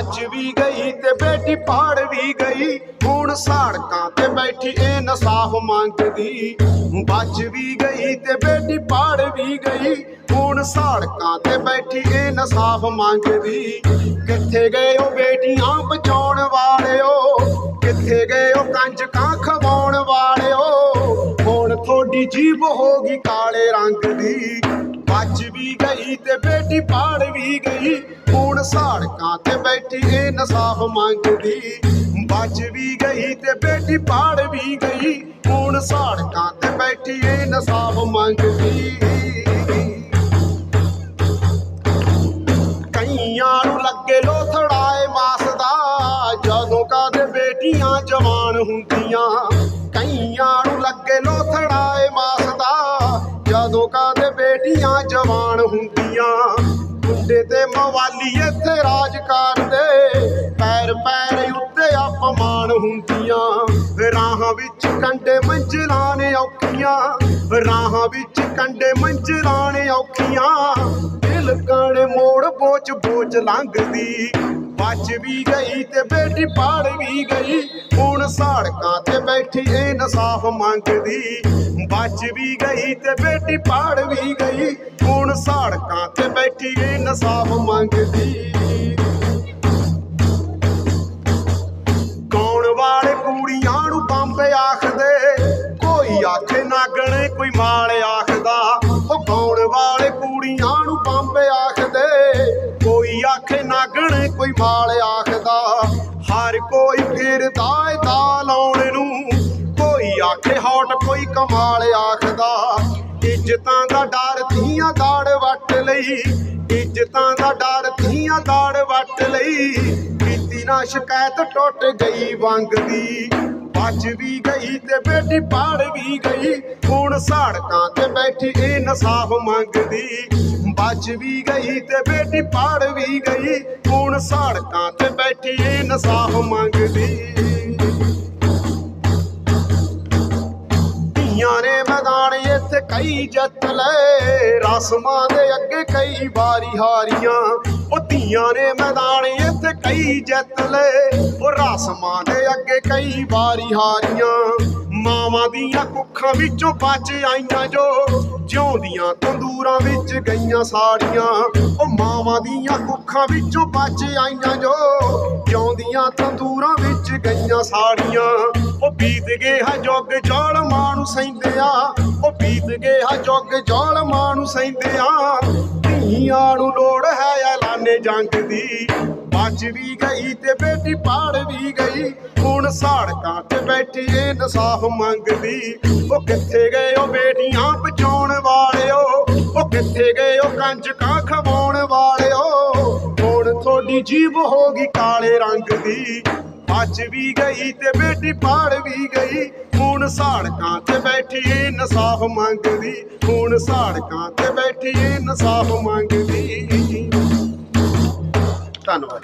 ਬਚ ਵੀ ਗਈ ਤੇ ਬੇਟੀ ਪਾੜ ਵੀ ਗਈ। ਹੁਣ ਸੜਕਾਂ ਤੇ ਬੈਠੀ ਇਹ ਨਸਾਫ ਮੰਗਦੀ। ਬਚ ਵੀ ਗਈ ਤੇ ਬੇਟੀ ਪਾੜ ਵੀ ਗਈ। ਹੁਣ ਸੜਕਾਂ ਤੇ ਬੈਠੀ ਇਹ ਨਸਾਫ ਮੰਗਦੀ। ਕਿੱਥੇ ਗਏ ਉਹ ਬੇਟੀਆਂ ਬਚਾਉਣ ਵਾਲਿਓ? ਕਿੱਥੇ ਗਏ ਉਹ ਕੰਜਕਾਂ ਖਵਾਉਣ ਵਾਲਿਓ? ਹੁਣ ਤੁਹਾਡੀ ਜੀਬ ਹੋ ਗਈ ਕਾਲੇ ਰੰਗ ਦੀ। ਬਚ ਵੀ ਗਈ ਤੇ ਬੇਟੀ ਪਾੜ ਵੀ ਗਈ। ਹੁਣ ਸੜਕਾਂ ਤੇ ਬੈਠੀ ਇਹ ਨਸਾਫ ਮੰਗਦੀ। ਬਚ ਵੀ ਗਈ ਤੇ ਬੇਟੀ ਪਾੜ ਵੀ ਗਈ। ਹੁਣ ਸੜਕਾਂ ਤੇ ਬੈਠੀ ਇਹ ਨਸਾਫ ਮੰਗਦੀ। ਕਈਆਂ ਨੂੰ ਲੱਗੇ ਲੋਥੜਾਏ ਮਾਸ ਦਾ, ਜਦੋਂ ਕਾਦੇ ਬੇਟੀਆਂ ਜਵਾਨ ਹੁੰਦੀਆਂ। ਕਈਆਂ ਨੂੰ ਲੱਗੇ ਲੋਥੜਾਏ ਮਾਸ ਵਾਲੀਏ ਤੇ ਮਵਾਲੀ ਇੱਥੇ ਰਾਜ ਕਰਦੇ ਪੈਰ ਪੈਰ ਉੱਤੇ ਅਪਮਾਨ ਹੁੰਦੀਆਂ। ਰਾਹਾਂ ਵਿੱਚ ਕੰਡੇ ਮੰਜ਼ਲਾਂ ਨੇ ਔਖੀਆਂ। ਰਾਹਾਂ ਵਿੱਚ ਕੰਡੇ ਮੰਜ਼ਲਾਂ ਨੇ ਔਖੀਆਂ। ਦਿਲ ਕਾਣੇ ਮੋੜ ਬੋਚ ਬੋਚ ਲੰਘਦੀ। ਬਚ ਵੀ ਗਈ ਤੇ ਬੇਟੀ ਪਾੜ ਵੀ ਗਈ। ਹੁਣ ਸੜਕਾਂ ਤੇ ਬੈਠੀ ਇਹ ਨਸਾਫ ਮੰਗਦੀ। ਬਚ ਵੀ ਗਈ ਤੇ ਬੇਟੀ ਪਾੜ ਵੀ ਗਈ। ਹੁਣ ਸੜਕਾਂ ਤੇ ਬੈਠੀ ਇਹ ਮੰਗਦੀ। ਕੌਣ ਵਾਲੇ ਕੁੜੀਆਂ ਨੂੰ ਬੰਬ ਆਖਦੇ? ਕੋਈ ਆਖੇ ਨਾਗਣੇ, ਕੋਈ ਮਾਲ ਆਖਦਾ। ਉਹ ਗਾਉਣ ਵਾਲੇ ਕੁੜੀਆਂ ਨੂੰ ਬੰਬ ਆਖਦੇ? ਕੋਈ ਆਖੇ ਨਾਗਣੇ, ਕੋਈ ਮਾਲ ਆਖਦਾ। ਹਰ ਕੋਈ ਫਿਰਦਾ ਏ ਦਾ ਲਾਉਣ ਨੂੰ। ਕੋਈ ਆਖੇ ਹੌਟ, ਕੋਈ ਕਮਾਲ ਆਖਦਾ। ਇੱਜ਼ਤਾਂ ਦਾ ਡਰ ਧੀਆਂ ਦਾੜ ਵੱਟ ਲਈ, ਇੱਜ਼ਤਾਂ ਦਾ ਡਰ ਧੀਆਂ ਦਾੜ ਵੱਟ ਲਈ। ਕੀਤੀ ਨਾ ਸ਼ਿਕਾਇਤ ਟੁੱਟ ਗਈ ਵੰਗ ਦੀ। ਬਚ ਵੀ ਗਈ ਤੇ ਬੇਟੀ ਪਾੜ ਵੀ ਗਈ। ਹੁਣ ਸੜਕਾਂ ਤੇ ਬੈਠੀ ਇਹ ਨਸਾਫ ਮੰਗਦੀ। ਵੱਜ ਵੀ ਗਈ ਤੇ ਬੇਟੀ ਪਾੜ ਵੀ ਗਈ। ਹੁਣ ਸੜਕਾਂ ਤੇ ਬੈਠੀ ਇਹ ਨਸਾਫ ਮੰਗਦੀ। ਇੱਥੇ ਕਈ ਜਿੱਤ ਲਏ ਰਸਮਾਂ ਦੇ ਅੱਗੇ ਕਈ ਵਾਰੀ ਹਾਰੀਆਂ। ਉਹ ਧੀਆਂ ਨੇ ਮੈਦਾਨ ਇੱਥੇ ਕਈ ਜਿੱਤ ਲੈ ਉਹ ਰਸਮਾਂ ਦੇ ਅੱਗੇ ਕਈ ਵਾਰੀ ਹਾਰੀਆਂ। ਮਾਵਾਂ ਦੀਆਂ ਕੁੱਖਾਂ ਵਿੱਚੋਂ ਬਚ ਆਈਆਂ ਜੋ, ਜਿਉਂਦੀਆਂ ਤੰਦੂਰਾਂ ਵਿੱਚ ਗਈਆਂ ਸਾੜੀਆਂ। ਉਹ ਮਾਵਾਂ ਦੀਆਂ ਕੁੱਖਾਂ ਵਿੱਚੋਂ ਬਚ ਆਈਆਂ ਜੋ, ਜਿਉਂਦੀਆਂ ਤੰਦੂਰਾਂ ਵਿੱਚ ਗਈਆਂ ਸਾੜੀਆਂ। ਉਹ ਬੀਤ ਗਏ ਹਾ ਜੁਗ ਜ਼ਾਲਮਾਂ ਨੂੰ ਸੈਂਦਿਆ ਉਹ ਬੀਤ ਗਏ ਹਾ ਜੁਗ ਨੂੰ ਸੈਂਦਿਆ ਧੀਆਂ ਨੂੰ ਲੋੜ ਹੈ ਐਲਾਨੇ ਜੰਗ ਦੀ। ਬਚ ਵੀ ਗਈ ਤੇ ਬੇਟੀ ਪਾੜ ਵੀ ਗਈ। ਹੁਣ ਸੜਕਾਂ ਤੇ ਬੈਠੀ ਏ ਨਸਾਫ ਮੰਗਦੀ। ਉਹ ਕਿੱਥੇ ਗਏ ਉਹ ਬੇਟੀਆਂ ਬਚਾਉਣ ਵਾਲਿਓ? ਉਹ ਕਿੱਥੇ ਗਏ ਉਹ ਕੰਜਕਾਂ ਖਵਾਉਣ ਵਾਲਿਓ? ਹੁਣ ਤੁਹਾਡੀ ਜੀਬ ਹੋ ਗਈ ਕਾਲੇ ਰੰਗ ਦੀ। ਅੱਜ ਵੀ ਗਈ ਤੇ ਬੇਟੀ ਪਾੜ ਵੀ ਗਈ। ਹੁਣ ਸਾੜਕਾਂ ਤੇ ਬੈਠੀ ਏ ਨਸਾਫ ਮੰਗਦੀ। ਹੁਣ ਸਾੜਕਾਂ ਤੇ ਬੈਠੀ ਏ ਨਸਾਫ ਮੰਗਦੀ। ਧੰਨਵਾਦ